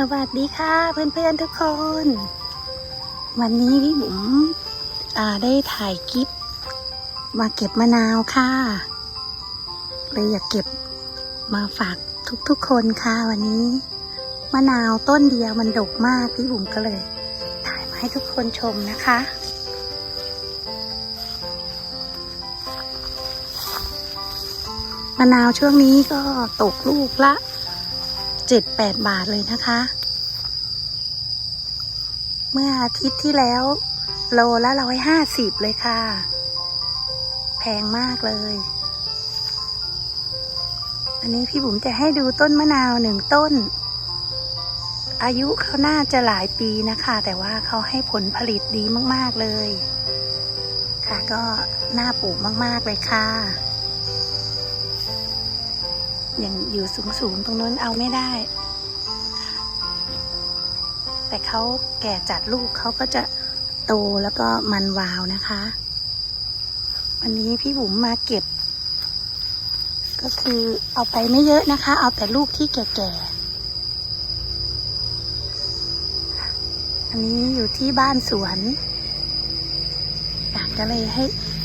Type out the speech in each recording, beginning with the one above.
สวัสดีค่ะเพื่อนๆทุกคน วันนี้พี่บุ๋มได้ถ่ายคลิป มาเก็บมะนาวค่ะ เลยอยากเก็บมาฝากทุกๆคนค่ะวันนี้ มะนาวต้นเดียวมันดกมากพี่บุ๋มก็เลย ถ่ายมาให้ทุกคนชมนะคะมะนาวช่วงนี้ก็ตกลูกละ เจ็ดแปดบาทเลยนะคะ เมื่ออาทิตย์ที่แล้ว โลละร้อยห้าสิบเลยค่ะ แพงมากเลย อันนี้พี่บุ๋มจะให้ดูต้นมะนาวหนึ่งต้น อายุเขาน่าจะหลายปีนะคะ แต่ว่าเขาให้ผลผลิตดีมากๆเลย ค่ะก็น่าปลูกมากๆเลยค่ะ อย่างอยู่สูงๆตรงนู้นเอาไม่ได้ แต่เขาแก่จัดลูกเขาก็จะโตแล้วก็มันวาวนะคะ วันนี้พี่บุ๋มมาเก็บ ก็คือเอาไปไม่เยอะนะคะ เอาแต่ลูกที่แก่ๆ อันนี้อยู่ที่บ้านสวนอยากจะเลยให้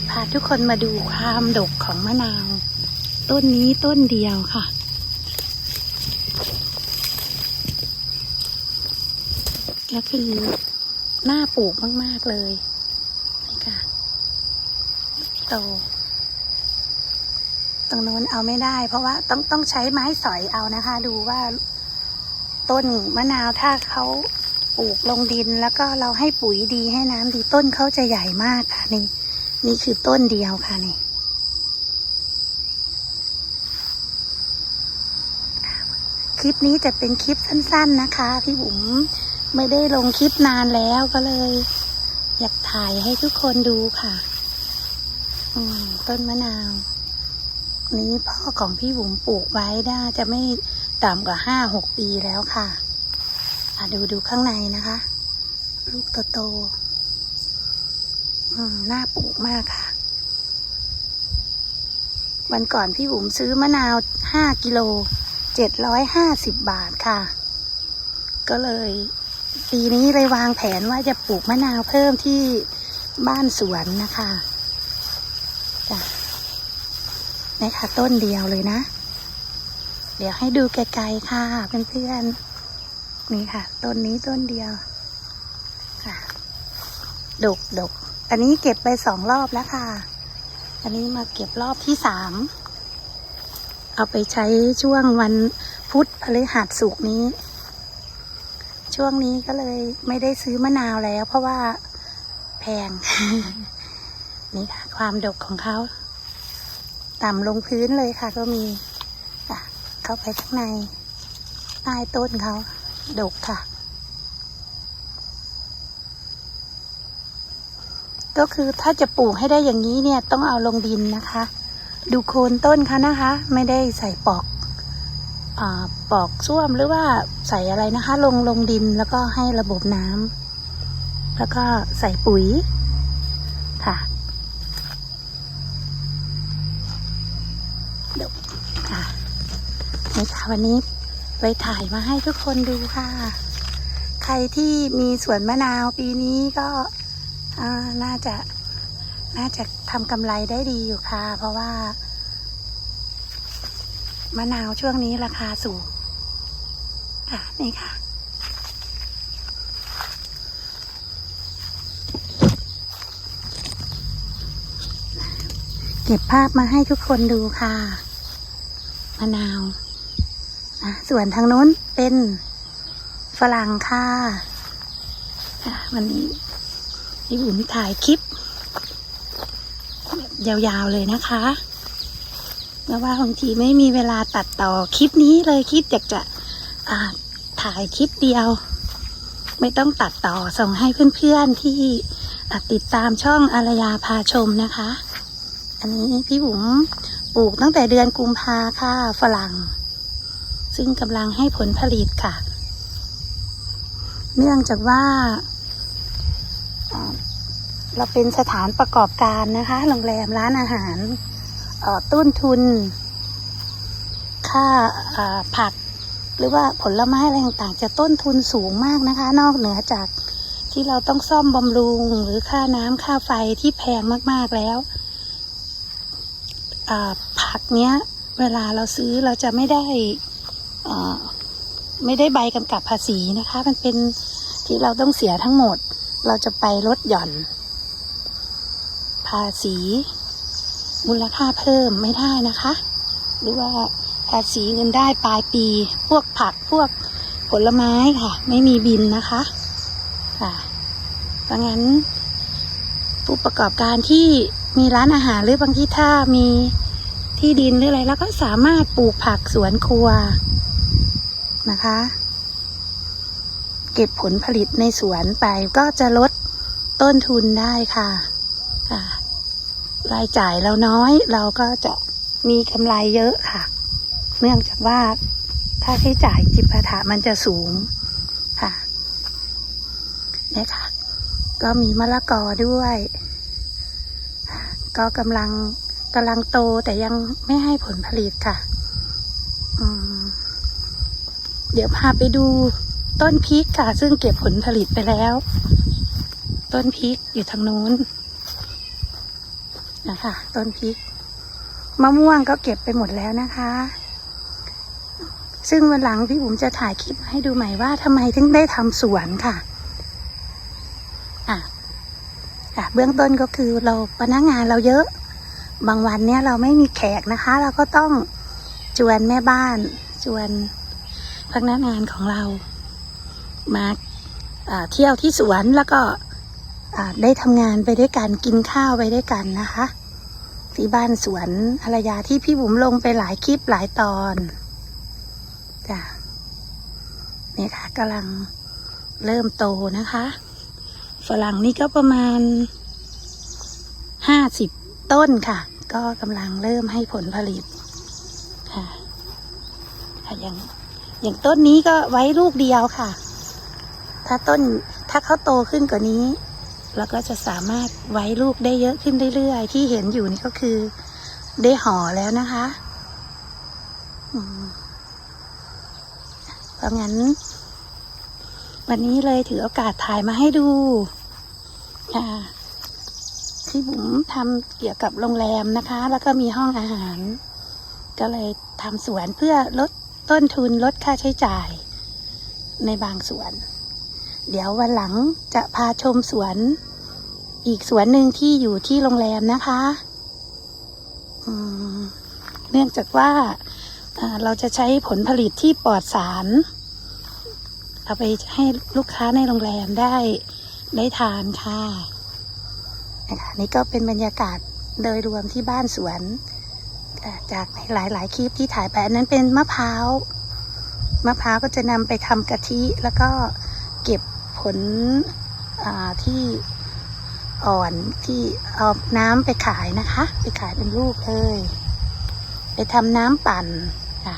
พาทุกคนมาดูความดกของมะนาว ต้นนี้ต้นเดียวค่ะก็คือหน่าปลูกมาก ๆ เลยนี่ค่ะโตตรงโน้นเอาไม่ได้ เพราะว่าต้องต้องใช้ไม้สอยเอานะคะ ดูว่าต้นมะนาวถ้าเขาปลูกลงดินแล้วก็เราให้ปุ๋ยดีให้น้ำดีต้นเขาจะใหญ่มากค่ะนี่ นี่คือต้นเดียวค่ะนี่ คลิปนี้จะเป็นคลิปสั้น ๆนะคะ พี่บุ๋มไม่ได้ลงคลิปนานแล้วก็เลย อยากถ่ายให้ทุกคนดูค่ะต้นมะนาว นี้พ่อของพี่บุ๋มปลูกไว้น่าจะไม่ต่ำกว่าห้าหกปีแล้วค่ะอะดูดูข้างในนะคะ ลูกโตๆอืมน่าปลูกมากค่ะ วันก่อนพี่บุ๋มซื้อมะนาวห้ากิโล เจ็ดร้อยห้าสิบบาทค่ะ ก็เลย ปีนี้เลยวางแผนว่าจะปลูกมะนาวเพิ่มที่บ้านสวนนะคะจ้ะนี่ค่ะ ต้นเดียวเลยนะ เดี๋ยวให้ดูไกลๆค่ะเพื่อนๆนี่ค่ะ ต้นนี้ต้นเดียวค่ะดกดกอันนี้เก็บไปสองรอบแล้วค่ะ อันนี้มาเก็บรอบที่สาม เอาไปใช้ช่วงวันพุธพฤหัสสุกนี้ ช่วงนี้ก็เลยไม่ได้ซื้อมะนาวแล้ว เพราะว่าแพง นี่ค่ะ ความดกของเขา ต่ำลงพื้นเลยค่ะ ก็มีเข้าไปข้างในใต้ต้นเขาดกค่ะ ก็คือถ้าจะปลูกให้ได้อย่างนี้เนี่ยต้องเอาลงดินนะคะ ดูโคนต้นเขานะคะ ไม่ได้ใส่ปอกอปอกส้วมหรือว่าใส่อะไรนะคะ ลงลงดินแล้วก็ให้ระบบน้ำแล้วก็ใส่ปุ๋ยค่ะเดี๋ยวค่ะนี่ค่ะวันนี้ไปถ่ายมาให้ทุกคนดูค่ะ ใครที่มีสวนมะนาวปีนี้ก็น่าจะ น่าจะทำกำไรได้ดีอยู่ค่ะ เพราะว่า มะนาวช่วงนี้ราคาสูง ค่ะ นี่ค่ะ เก็บภาพมาให้ทุกคนดูค่ะ มะนาวนะส่วนทางโน้นเป็นฝรั่งค่ะอะ วันนี้พี่บุ๋มถ่ายคลิป ยาวๆเลยนะคะเพราะว่าบางทีไม่มีเวลาตัดต่อคลิปนี้เลยคิดอยากจะถ่ายคลิปเดียว ไม่ต้องตัดต่อส่งให้เพื่อนๆที่ติดตามช่องอารยาพาชมนะคะ อันนี้พี่บุ๋มปลูกตั้งแต่เดือนกุมภาค่ะฝรั่ง ซึ่งกำลังให้ผลผลิตค่ะ เนื่องจากว่า เราเป็นสถานประกอบการนะคะ โรงแรมร้านอาหารต้นทุน ค่าผัก หรือว่าผลไม้อะไรต่างๆ จะต้นทุนสูงมากนะคะ นอกเหนือจากที่เราต้องซ่อมบำรุงหรือค่าน้ำค่าไฟที่แพงมากๆแล้วผักเนี้ย เวลาเราซื้อเราจะไม่ได้ไม่ได้ใบกำกับภาษีนะคะ มันเป็นที่เราต้องเสียทั้งหมด เราจะไปลดหย่อน ภาษี มูลค่าเพิ่มไม่ได้นะคะ หรือว่าภาษีเงินได้ปลายปี พวกผักพวกผลไม้ค่ะ ไม่มีบินนะคะค่ะเพราะงั้น ผู้ประกอบการที่มีร้านอาหารหรือบางที่ถ้ามีที่ดินหรืออะไรแล้วก็สามารถปลูกผักสวนครัวนะคะ เก็บผลผลิตในสวนไปก็จะลดต้นทุนได้ค่ะค่ะ รายจ่ายเราน้อย เราก็จะมีกำไรเยอะค่ะ เนื่องจากว่าค่าใช้จ่ายจิปาถะมันจะสูงค่ะเนี่ยค่ะ ก็มีมะละกอด้วย ก็กำลังกำลังโตแต่ยังไม่ให้ผลผลิตค่ะ เดี๋ยวพาไปดูต้นพริกค่ะ ซึ่งเก็บผลผลิตไปแล้ว ต้นพริกอยู่ทางนู้น นะคะ ต้นพริก มะม่วงก็เก็บไปหมดแล้วนะคะ ซึ่งวันหลังพี่บุ๋มจะถ่ายคลิปให้ดูใหม่ว่าทำไมถึงได้ทำสวนค่ะอะอะ เบื้องต้นก็คือเราพนักงานเราเยอะ บางวันเนี้ยเราไม่มีแขกนะคะ เราก็ต้องจวนแม่บ้านจวนพนักงานของเรามาเที่ยวที่สวนแล้วก็ ได้ทำงานไปด้วยกันกินข้าวไปด้วยกันนะคะ ที่บ้านสวนภรรยาที่พี่บุ๋มลงไปหลายคลิปหลายตอนจ้ะเนี่ยค่ะกำลังเริ่มโตนะคะ ฝรั่งนี่ก็ประมาณห้าสิบต้นค่ะ ก็กำลังเริ่มให้ผลผลิตค่ะค่ะอย่างอย่างต้นนี้ก็ไว้ลูกเดียวค่ะ ถ้าต้นถ้าเขาโตขึ้นกว่านี้ เราก็จะสามารถไว้ลูกได้เยอะขึ้นเรื่อยๆที่เห็นอยู่นี่ก็คือได้ห่อแล้วนะคะเพราะงั้น วันนี้เลยถือโอกาสถ่ายมาให้ดูค่ะที่บุ๋มทำเกี่ยวกับโรงแรมนะคะ แล้วก็มีห้องอาหาร ก็เลยทำสวนเพื่อลดต้นทุนลดค่าใช้จ่ายในบางสวน เดี๋ยววันหลังจะพาชมสวน อีกสวนหนึ่งที่อยู่ที่โรงแรมนะคะเนื่องจากว่าเราจะใช้ผลผลิตที่ปลอดสาร เอาไปให้ลูกค้าในโรงแรมได้ได้ทานค่ะนะคะนี่ก็เป็นบรรยากาศโดยรวมที่บ้านสวนอ่าจากหลายๆคลิปที่ถ่ายไปอันนั้นเป็นมะพร้าว มะพร้าวก็จะนำไปทำกะทิแล้วก็เก็บ ผลที่อ่อนที่เอาน้ำไปขายนะคะ ไปขายเป็นลูกเลย ไปทำน้ำปั่นค่ะ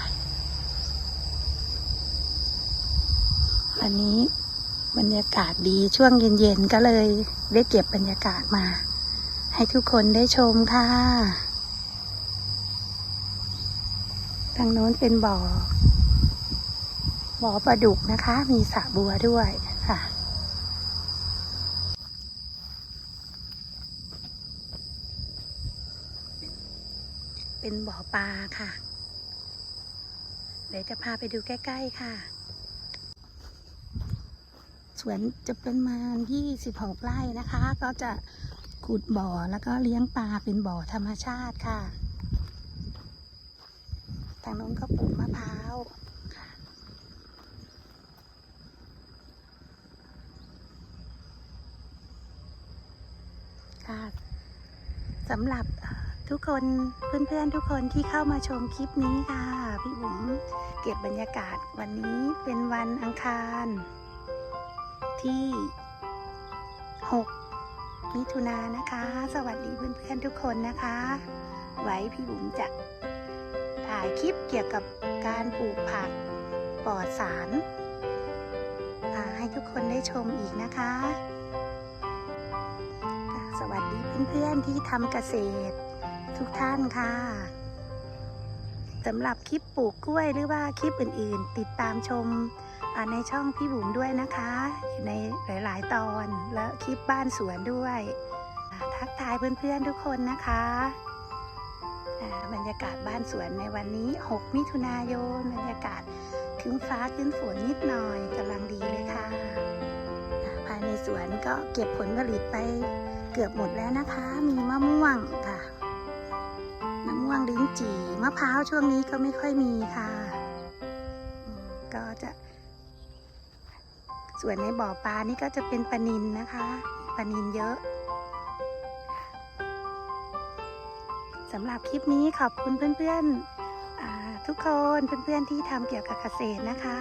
วันนี้บรรยากาศดีช่วงเย็นๆก็เลยได้เก็บบรรยากาศมา ให้ทุกคนได้ชมค่ะทางโน้นเป็นบ่อบ่อปลาดุกนะคะ มีสระบัวด้วยค่ะ เป็นบ่อปลาค่ะ เดี๋ยวจะพาไปดูใกล้ ๆ ค่ะ สวนจะเป็นประมาณ 26 ไร่นะคะ ก็จะขุดบ่อแล้วก็เลี้ยงปลาเป็นบ่อธรรมชาติค่ะ ทางโน้นก็ปลูกมะพร้าวค่ะสำหรับ ทุกคนเพื่อนๆทุกคนที่เข้ามาชมคลิปนี้ค่ะ พี่บุ๋มเก็บบรรยากาศวันนี้เป็นวันอังคาร ที่ 6 มิถุนายนนะคะ สวัสดีเพื่อนๆทุกคนนะคะ ไว้พี่บุ๋มจะถ่ายคลิปเกี่ยวกับการปลูกผักปลอดสารอ่าให้ทุกคนได้ชมอีกนะคะ สวัสดีเพื่อนๆที่ทำเกษตร ทุกท่านค่ะสำหรับคลิปปลูกกล้วยหรือว่าคลิปอื่นๆ ติดตามชมในช่องพี่บุ๋มด้วยนะคะ อยู่ในหลาย ๆ ตอนและคลิปบ้านสวนด้วย ทักทายเพื่อน ๆ ทุกคนนะคะบรรยากาศบ้านสวนในวันนี้ 6 มิถุนายนบรรยากาศคึ้มฟ้าคึ้มฝนนิดหน่อยกำลังดีเลยค่ะ ภายในสวนก็เก็บผลผลิตไปเกือบหมดแล้วนะคะ มีมะม่วงค่ะ วงลิ้นจี่มะพร้าวช่วงนี้ก็ไม่ค่อยมีค่ะ ก็จะ ส่วนในบ่อปลานี่ก็จะเป็นปลานินนะคะปลานินเยอะสำหรับคลิปนี้ขอบคุณเพื่อนๆทุกคนเพื่อนๆที่ทำเกี่ยวกับเกษตรนะคะ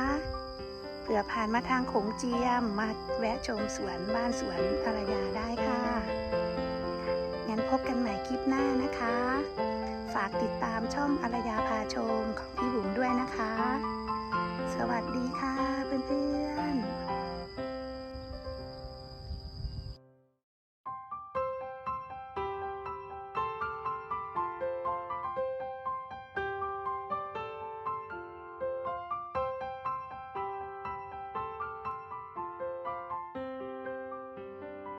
เผื่อผ่านมาทางขงเจียมมาแวะชมสวนบ้านสวนภรรยาได้ค่ะากติดตามช่องอารยาพาชมของพี่บุ๋มด้วยนะคะ สวัสดีค่ะเพื่อนๆ